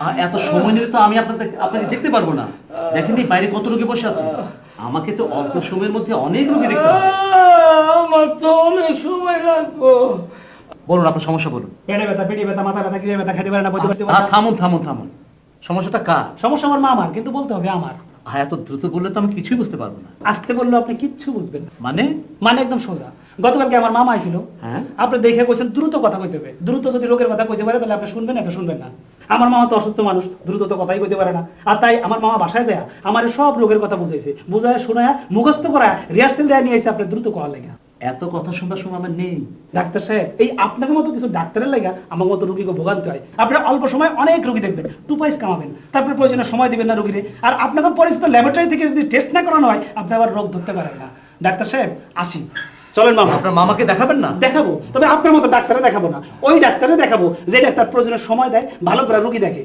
আর এত সময় নিলে তো আমি আপনাদের আপনাকে দেখতে পারব না। দেখেন এই বাইরে কত রোগী বসে আছে। আমাকে তো অল্প সময়ের মধ্যে অনেক রোগী দেখতে হবে। আমার তো অনেক সময় লাগবো। বলুন আপনার সমস্যা বলুন। পেটে ব্যথা পেটে ব্যথা মাথা ব্যথা কিরে ব্যথা খেতে পারে না বইতে পারতে আহ, থামুন থামুন থামুন। সমস্যাটা কার? সমস্যা আমার মা আমার কিন্তু বলতে হবে আমার। আর এত দ্রুত বললে তো আমি কিছুই বুঝতে পারব না। আসতে বলল আপনি কিচ্ছু বুঝবেন না। মানে? মানে একদম সোজা। গতকালকে আমার মামা আইছিল। হ্যাঁ। আপনি দেখে কইছেন দ্রুত কথা কইতে হবে। দ্রুত যদি রোগের কথা কইতে পারে তাহলে আপনি শুনবেন না তো শুনবেন না। আমার মামা তো অসুস্থ মানুষ দ্রুত তো কথাই কইতে পারে না। আর তাই আমার মামা বাসায় যায় আমার সব রোগের কথা বুঝাইছে। বুঝায় শোনায় মুখস্থ করায় রিহার্সেল দেয় নিয়ে এসে আপনি দ্রুত কওয়ার লাগে। এত কথা শোনার সময় আমার নেই। ডাক্তার সাহেব এই আপনাদের মতো কিছু ডাক্তারের লাগা আমার মতো রুগীকে ভোগান্তি হয়। আপনি অল্প সময় অনেক রোগী দেখবেন টু পয়স কামাবেন। তারপরে প্রয়োজনে সময় দিবেন না রুগীরে। আর আপনাকে পরিচিত ল্যাবরেটরি থেকে যদি টেস্ট না করানো হয় আপনি আবার রোগ ধরতে পারেন না। ডাক্তার সাহেব আসি। চলেন মামা। আপনার মামাকে দেখাবেন না? দেখাবো। তবে আপনার মতো ডাক্তারে দেখাবো না। ওই ডাক্তারে দেখাবো যে ডাক্তার প্রয়োজনের সময় দেয় ভালো করে রুগী দেখে।